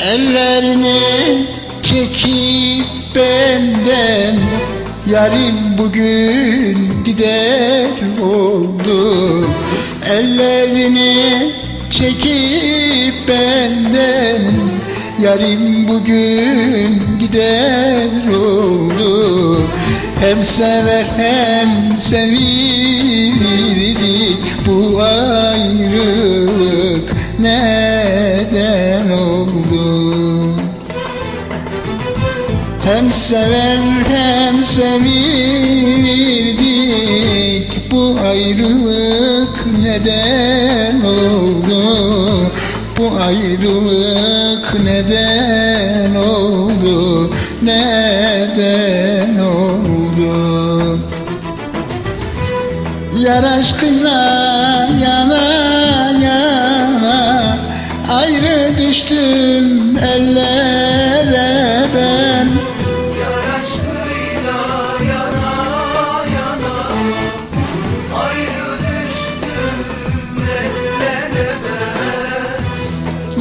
Ellerini çekip benden Yarim bugün gider oldu. Ellerini çekip benden Yarim bugün gider oldu. Hem sever hem sevilirdik Bu ayrılık hem sever hem sevilirdik Bu ayrılık neden oldu? Bu ayrılık neden oldu? Neden oldu? Yar aşkıyla yana yana Ayrı düştüm ellere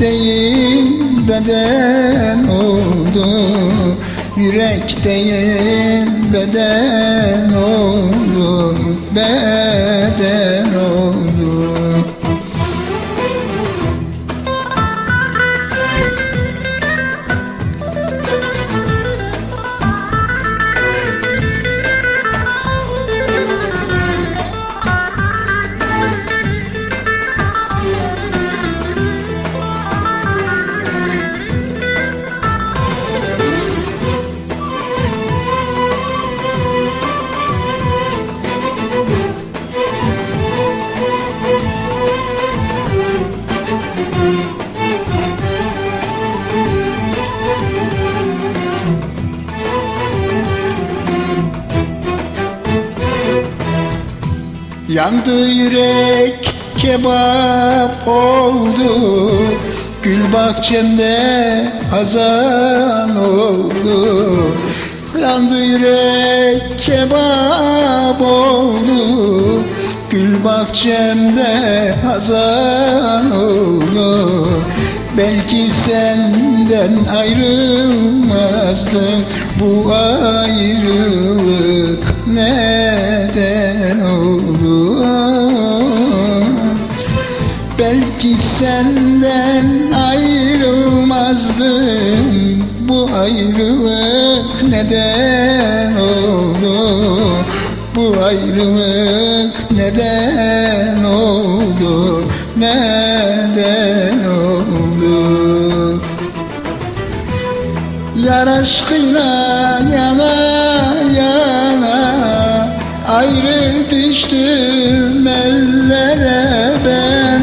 değil beden oldu. Yürek değil beden oldu. Beden Yandı yürek kebap oldu. Gül bahçemde hazan oldu. Yandı yürek kebap oldu. Gül bahçemde hazan oldu. Belki senden ayrılmazdım Bu ayrılık senden ayrılmazdım. Bu ayrılık neden oldu? Bu ayrılık neden oldu? Neden oldu? Yar aşkıyla yana yana Ayrı düştüm ellere ben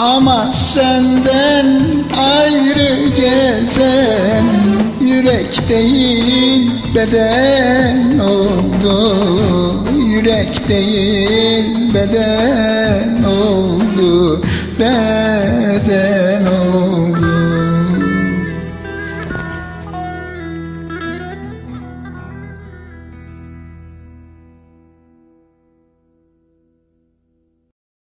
ama senden ayrı gezen Yürek değil beden oldu. Yürek değil beden oldu Beden